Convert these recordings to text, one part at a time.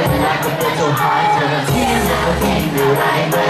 นี่คือนาฬิกาที่เป็นเวลากับตั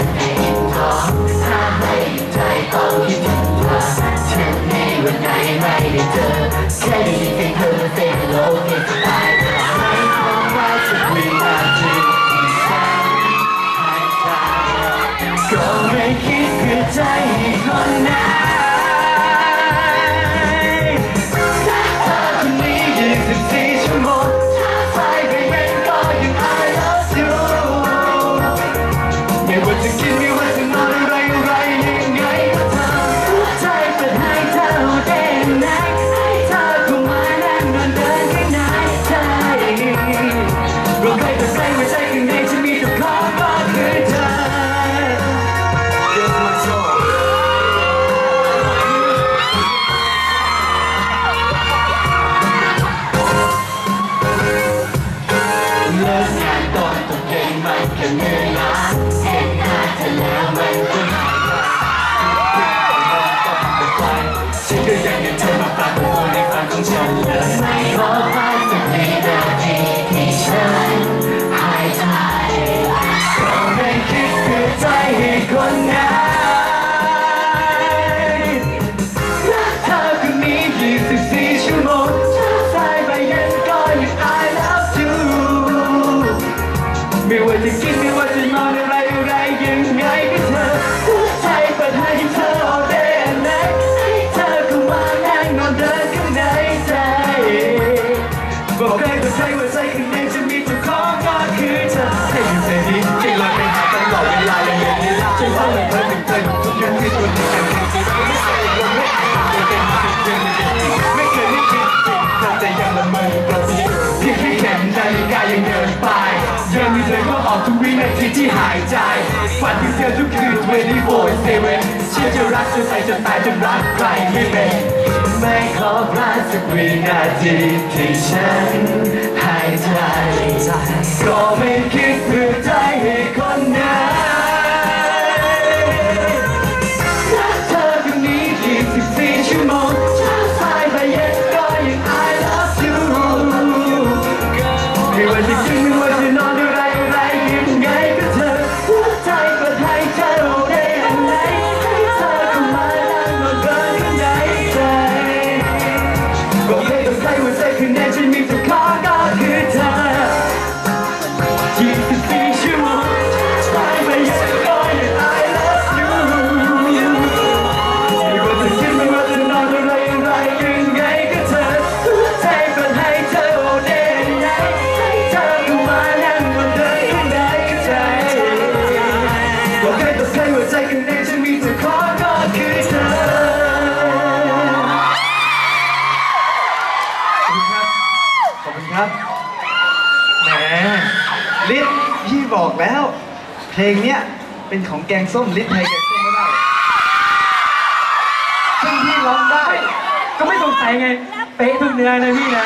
นาฬิกายังเดินไปยังมีเธอก็ออกทุกวินาทีที่หายใจฝันถึงเธอทุกคืน24 7เชื่อจะรักจนไปจนตายจนรักใครไม่เป็นไม่ขอพลาดสักวินาทีที่ฉันหายใจก็ไม่คิดเพื่อใจให้ ไม่ว่าจะกินไม่ว่าจะนอนอะไรอะไรยังไงก็เธอหัวใจเปิดให้เธอ all day and night ให้เธอเข้ามานั่งนอนเกินข้างในใจบอกให้กับใส่หัวใจข้างในฉันมีแต่ บอกแล้ว เพลงเนี้ยเป็นของแกงส้มลิศไทยแกงส้มไม่ได้ซึ่งพี่ร้องได้ ก็ไม่สงสัยไง เป๊ะทุกเนื้อนะพี่นะ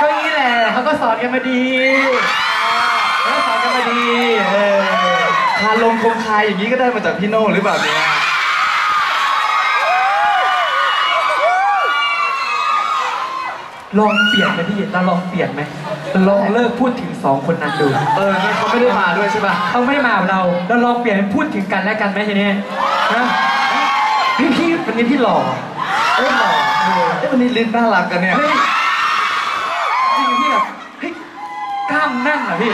ก็นี่แหละเขาก็สอนกันมาดีเขาก็สอนกันมาดีเออคาลงคงคายอย่างนี้ก็ได้มาจากพี่โน่หรือเปล่าเนี่ย ลองเปลี่ยนไหมพี่เราลองเปลี่ยนไหมเราลองเลิกพูดถึงสองคนนั้นดู เออนั่นเขาไม่ได้มาด้วยใช่ป่ะเขาไม่ได้มากับเราเราลองเปลี่ยนเป็นพูดถึงกันและกันไหมทีนี้นะพี่พี่วันนี้พี่หล่อเอ้ยหรอเออเอ้ยวันนี้ลิศน่ารักกันเนี่ยเฮ้ยจริงๆพี่แบบเฮ้ยกล้ามแน่นเหรอพี่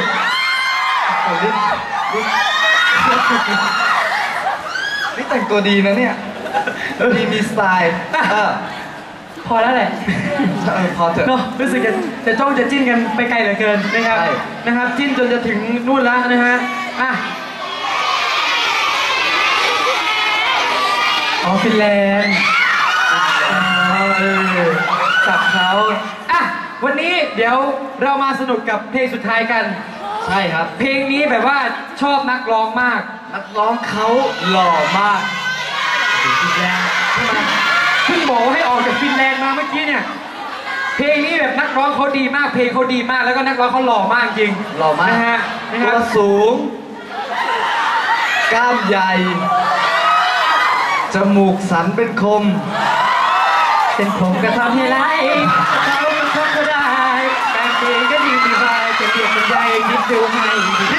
โอ้ลิศลิศนี่แต่งตัวดีนะเนี่ยดีมีสไตล์เออ พอแล้วแหละเออพอเถอะเนาะรู้สึกจะจะจ้องจะจิ้นกันไปไกลเหลือเกินนะครับใช่นะครับจิ้นจนจะถึงนู่นแล้วนะฮะอะอ๋อฟินแลนด์อ๋อเออจับเขาอะวันนี้เดี๋ยวเรามาสนุกกับเพลงสุดท้ายกัน ใช่ครับ เพลงนี้แบบว่าชอบนักร้องมาก นักร้องเขาหล่อมากฟินแลนด์ใช่ไหมเพิ่งบอกว่าให้ออก จากฟินแลนด์มาเมื่อกี้เนี่ย เพลงนี้แบบนักร้องเขาดีมาก เพลงเขาดีมาก แล้วก็นักร้องเขาหล่อมากจริงหล่อมาก นะฮะนะคตัรับวสูง กล้ามใหญ่ จมูกสันเป็นคมเส้นผมก็ทำให้ไหลเขาก็ทำก็ได้แฟนเพลงก็ดีดีไปจะเรียกมันใหญ่คิดดูให้ดี